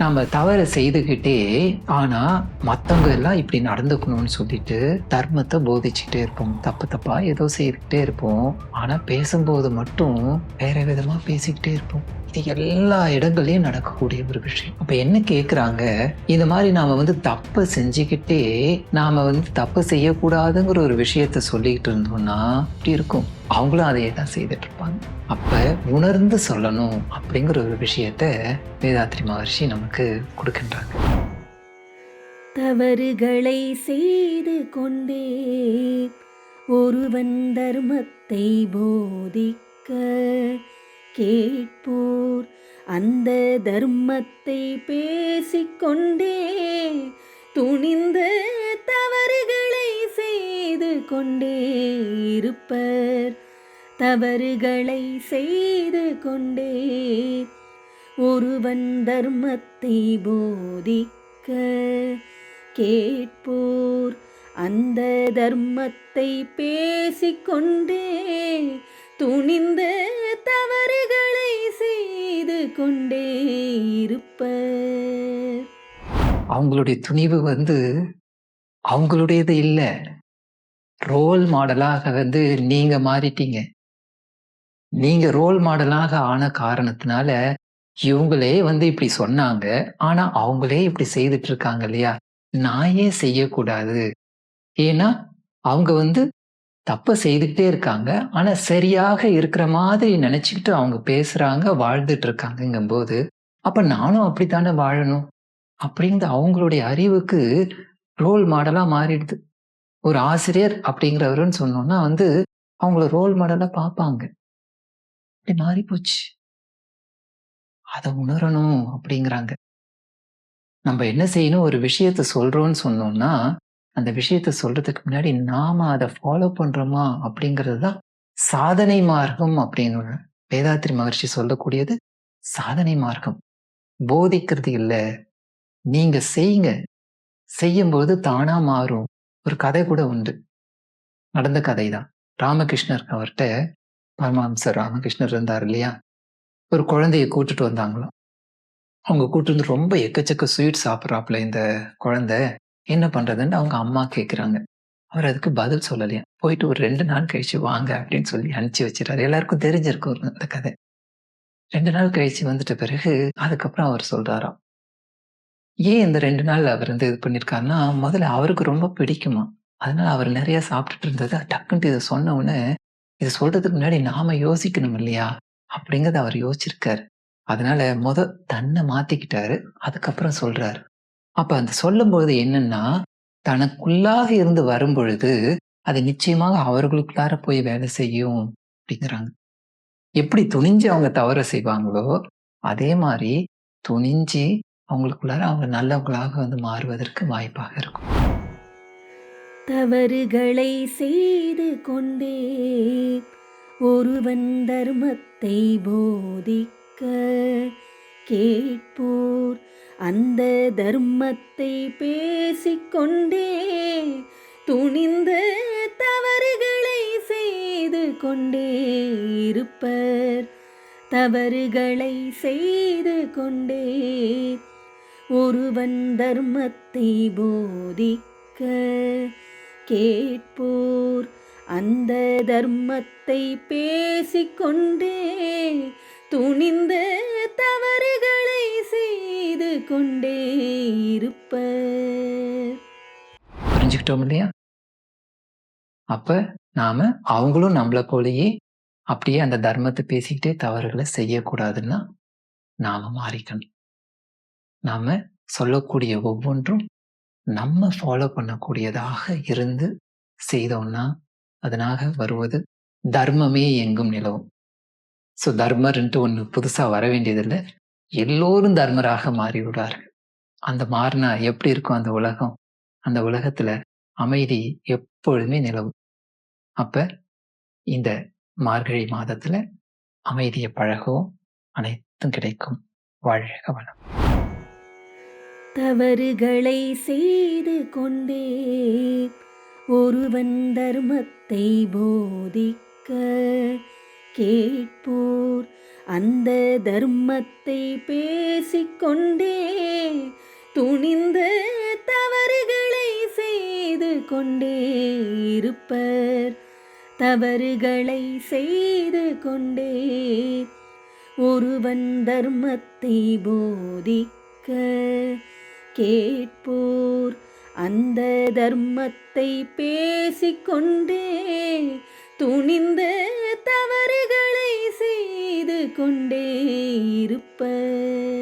நம்ம தவறு செய்துக்கிட்டே ஆனா மத்தவங்க எல்லாம் இப்படி நடந்துக்கணும்னு சொல்லிட்டு தர்மத்தை போதிச்சுட்டே இருப்போம். தப்பு தப்பா ஏதோ செய்துக்கிட்டே இருப்போம். ஆனா பேசும்போது மட்டும் வேற விதமா பேசிக்கிட்டே இருப்போம். இது எல்லா இடங்கள்லயும் நடக்கக்கூடிய ஒரு விஷயம். அப்ப என்ன கேக்குறாங்க? இந்த மாதிரி நாம வந்து தப்பு செஞ்சுக்கிட்டே நாம வந்து தப்பு செய்யக்கூடாதுங்கிற ஒரு விஷயத்த சொல்லிக்கிட்டு இருந்தோம்னா இப்படி இருக்கும். அவங்களும் அதையே தான் செய்துட்டு இருப்பாங்க அப்ப உணர்ந்து சொல்லணும் அப்படிங்கிற ஒரு விஷயத்த வேதாத்ரி மகர்ஷி நமக்கு கொடுக்கின்றாங்க. தவறுகளை செய்து கொண்டே ஒருவன் தர்மத்தை போதிக்க கேட்போர். அந்த தர்மத்தை பேசிக்கொண்டே துணிந்து தவறுகளை செய்து கொண்டே இருப்பர். தவறுகளை செய்து கொண்டே ஒருவன் தர்மத்தை போதிக்க கேட்போர். அந்த தர்மத்தை பேசிக்கொண்டே துணிந்து தவறுகளை செய்து கொண்டே இருப்பர். அவங்களுடைய துணிவு வந்து அவங்களுடையது இல்லை. ரோல் மாடலாக வந்து நீங்க மாறிட்டீங்க. நீங்க ரோல் மாடலாக ஆன காரணத்தினால இவங்களே வந்து இப்படி சொன்னாங்க. ஆனா அவங்களே இப்படி செய்துட்டு இருக்காங்க இல்லையா? நான் ஏன் செய்யக்கூடாது? ஏன்னா அவங்க வந்து தப்ப செய்துக்கிட்டே இருக்காங்க. ஆனா சரியாக இருக்கிற மாதிரி நினச்சிக்கிட்டு அவங்க பேசுறாங்க வாழ்ந்துட்டு இருக்காங்கங்கும் போது அப்ப நானும் அப்படித்தானே வாழணும்? அப்படிங்கிற அவங்களுடைய அறிவுக்கு ரோல் மாடலா மாறிடுது. ஒரு ஆசிரியர் அப்படிங்கிறவருன்னு சொன்னோம்னா வந்து அவங்கள ரோல் மாடலா பார்ப்பாங்க. அப்படி மாறி போச்சு அதை உணரணும் அப்படிங்கிறாங்க. நம்ம என்ன செய்யணும்? ஒரு விஷயத்த சொல்றோம்னு சொன்னோம்னா அந்த விஷயத்த சொல்றதுக்கு முன்னாடி நாம அதை ஃபாலோ பண்றோமா? அப்படிங்கிறது தான் சாதனை மார்க்கம் அப்படின்னு வேதாத்ரி மகர்ஷி சொல்லக்கூடியது சாதனை மார்க்கம். போதிக்கிறது இல்லை. நீங்க செய்யுங்க. செய்யும்போது தானா மாறும். ஒரு கதை கூட உண்டு. நடந்த கதை தான் ராமகிருஷ்ணர் அவர்கிட்ட பரமஹம்சர் ராமகிருஷ்ணர் இருந்தார் இல்லையா? ஒரு குழந்தைய கூட்டிட்டு வந்தாங்களாம். அவங்க கூட்டு வந்து ரொம்ப எக்கச்சக்க ஸ்வீட் சாப்பிட்றாப்புல இந்த குழந்தை. என்ன பண்றதுன்னு அவங்க அம்மா கேட்குறாங்க அவர் அதுக்கு பதில் சொல்லலையா? போயிட்டு ஒரு ரெண்டு நாள் கழிச்சு வாங்க அப்படின்னு சொல்லி அனுப்பிச்சு வச்சிடறாரு. எல்லாருக்கும் தெரிஞ்சிருக்கும் அந்த கதை. ரெண்டு நாள் கழிச்சு வந்துட்ட பிறகு அதுக்கப்புறம் அவர் சொல்றாராம். ஏன் இந்த ரெண்டு நாள் அவர் வந்து இது பண்ணியிருக்காருன்னா முதல்ல அவருக்கு ரொம்ப பிடிக்குமா? அதனால அவர் நிறைய சாப்பிட்டுட்டு இருந்தது. டக்குன்ட்டு இதை சொன்ன உடனே இது சொல்றதுக்கு முன்னாடி நாம யோசிக்கணும் இல்லையா? அப்படிங்கறத அவர் யோசிச்சிருக்காரு. அதனால முத தன்னை மாத்திக்கிட்டாரு. அதுக்கப்புறம் சொல்றாரு. அப்ப அந்த சொல்லும்போது என்னன்னா தனக்குள்ளாக இருந்து வரும் பொழுது அது நிச்சயமாக அவர்களுக்குள்ளார போய் வேலை செய்யும் அப்படிங்கிறாங்க. எப்படி துணிஞ்சு அவங்க தவற செய்வாங்களோ அதே மாதிரி துணிஞ்சு அவங்களுக்குள்ளார அவங்க நல்லவங்களாக வந்து மாறுவதற்கு வாய்ப்பாக இருக்கும். தவறுகளை செய்து கொண்டே ஒருவன் தர்மத்தை போதிக்க கேட்போர். அந்த தர்மத்தை பேசிக்கொண்டே துணிந்து தவறுகளை செய்து கொண்டே இருப்பர் தவறுகளை செய்து கொண்டே ஒருவன் தர்மத்தை போதிக்க கேட்போர். அந்த தர்மத்தை பேசிக்கொண்டே துணிந்து தவறுகளை செய்து கொண்டே இருப்ப புரிஞ்சுக்கிட்டோம் இல்லையா? அப்ப நாம அவங்களும் நம்மளை போலயே அப்படியே அந்த தர்மத்தை பேசிக்கிட்டே தவறுகளை செய்யக்கூடாதுன்னா நாம மாறிக்கணும். நாம சொல்லக்கூடிய ஒவ்வொன்றும் நம்ம ஃபாலோ பண்ணக்கூடியதாக இருந்து செய்தோம்னா அதனாக வருவது தர்மமே எங்கும் நிலவும். ஸோ தர்மர்ன்ட்டு ஒன்று புதுசாக வர வேண்டியதில்லை. எல்லோரும் தர்மராக மாறிவிடுவார்கள். அந்த மாறினா எப்படி இருக்கும் அந்த உலகம்? அந்த உலகத்துல அமைதி எப்பொழுதுமே நிலவும். அப்ப இந்த மார்கழி மாதத்துல அமைதியை பழகவும். அனைத்தும் கிடைக்கும். வாழ்க வளம். தவறுகளை செய்து கொண்டே ஒருவன் தர்மத்தை போதிக்க கேட்போர். அந்த தர்மத்தை பேசிக்கொண்டே துணிந்து தவறுகளை செய்து கொண்டே இருப்பர். தவறுகளை செய்து கொண்டே ஒருவன் தர்மத்தை போதிக்க கேட்போர். அந்த தர்மத்தை பேசிக்கொண்டே துணிந்த தவறுகளை செய்து கொண்டே இருப்பர்.